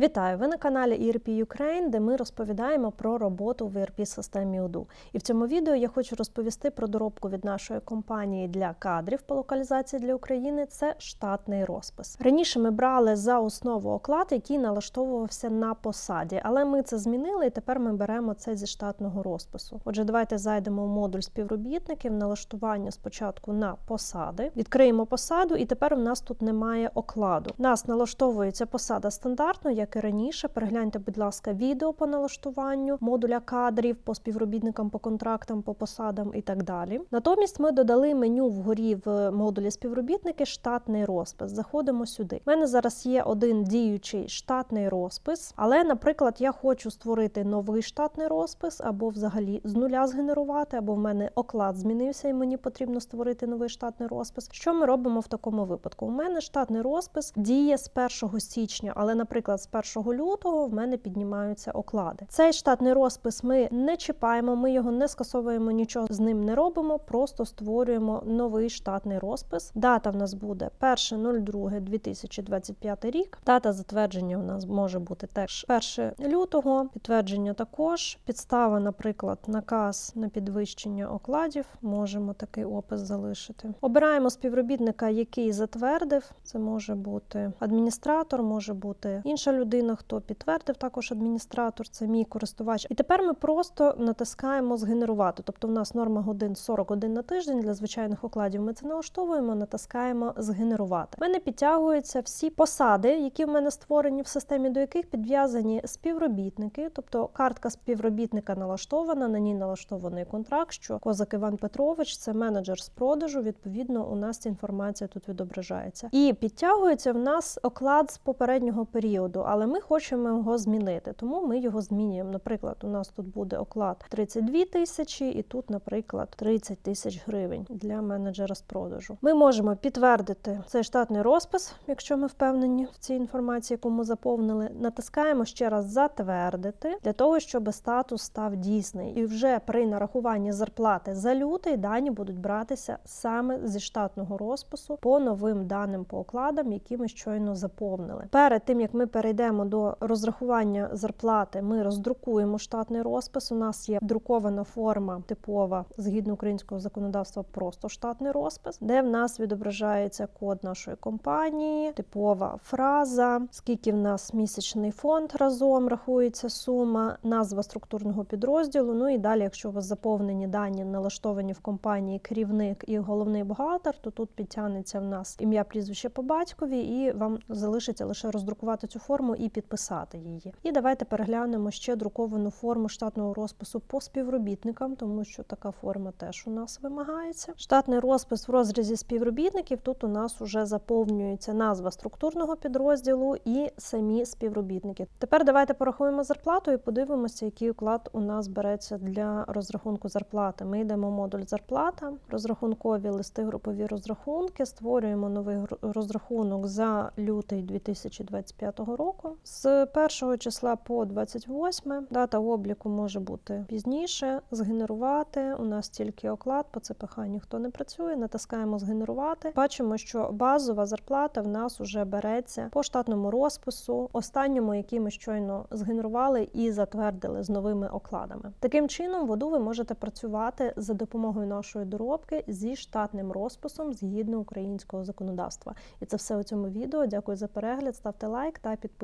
Вітаю! Ви на каналі ERP Ukraine, де ми розповідаємо про роботу в ERP системі Odoo. І в цьому відео я хочу розповісти про доробку від нашої компанії для кадрів по локалізації для України. Це штатний розпис. Раніше ми брали за основу оклад, який налаштовувався на посаді, але ми це змінили, і тепер ми беремо це зі штатного розпису. Отже, давайте зайдемо в модуль співробітників, налаштування спочатку на посади. Відкриємо посаду, і тепер у нас тут немає окладу. Нас налаштовується посада стандартно, як і раніше. Перегляньте, будь ласка, відео по налаштуванню модуля кадрів по співробітникам, по контрактам, по посадам і так далі. Натомість ми додали меню вгорі в модулі співробітники штатний розпис. Заходимо сюди. У мене зараз є один діючий штатний розпис, але, наприклад, я хочу створити новий штатний розпис або взагалі з нуля згенерувати, або в мене оклад змінився, і мені потрібно створити новий штатний розпис. Що ми робимо в такому випадку? У мене штатний розпис діє з 1 січня, але, наприклад, з 1 лютого в мене піднімаються оклади. Цей штатний розпис ми не чіпаємо, ми його не скасовуємо, нічого з ним не робимо, просто створюємо новий штатний розпис. Дата в нас буде 1.02.2025 рік. Дата затвердження у нас може бути теж 1 лютого. Підтвердження також. Підстава, наприклад, наказ на підвищення окладів. Можемо такий опис залишити. Обираємо співробітника, який затвердив. Це може бути адміністратор, може бути інша людина, хто підтвердив також адміністратор, це мій користувач. І тепер ми просто натискаємо згенерувати. Тобто, в нас норма годин 40 годин на тиждень для звичайних окладів. Ми це налаштовуємо, натискаємо згенерувати. У мене підтягуються всі посади, які в мене створені в системі, до яких підв'язані співробітники. Тобто картка співробітника налаштована, на ній налаштований контракт. Що Козак Іван Петрович це менеджер з продажу. Відповідно, у нас ця інформація тут відображається. І підтягується в нас оклад з попереднього періоду, але ми хочемо його змінити, тому ми його змінюємо. Наприклад, у нас тут буде оклад 32 тисячі, і тут, наприклад, 30 тисяч гривень для менеджера з продажу. Ми можемо підтвердити цей штатний розпис, якщо ми впевнені в цій інформації, яку ми заповнили. Натискаємо ще раз затвердити для того, щоб статус став дійсний. І вже при нарахуванні зарплати за лютий дані будуть братися саме зі штатного розпису по новим даним по окладам, які ми щойно заповнили. Перед тим як ми перейдемо до розрахування зарплати, ми роздрукуємо штатний розпис. У нас є друкована форма типова згідно українського законодавства, просто штатний розпис, де в нас відображається код нашої компанії, типова фраза, скільки в нас місячний фонд разом рахується сума, назва структурного підрозділу. Ну і далі, якщо у вас заповнені дані налаштовані в компанії керівник і головний бухгалтер, то тут підтягнеться в нас ім'я, прізвище по батькові, і вам залишиться лише роздрукувати цю форму і підписати її. І давайте переглянемо ще друковану форму штатного розпису по співробітникам, тому що така форма теж у нас вимагається. Штатний розпис в розрізі співробітників. Тут у нас вже заповнюється назва структурного підрозділу і самі співробітники. Тепер давайте порахуємо зарплату і подивимося, який уклад у нас береться для розрахунку зарплати. Ми йдемо в модуль зарплата, розрахункові листи, групові розрахунки, створюємо новий розрахунок за лютий 2025 року. З 1 числа по 28 дата обліку може бути пізніше. Згенерувати у нас тільки оклад, по ЦПХ ніхто не працює. Натискаємо згенерувати. Бачимо, що базова зарплата в нас вже береться по штатному розпису, останньому, який ми щойно згенерували і затвердили з новими окладами. Таким чином, в Odoo ви можете працювати за допомогою нашої доробки зі штатним розписом згідно українського законодавства. І це все у цьому відео. Дякую за перегляд. Ставте лайк та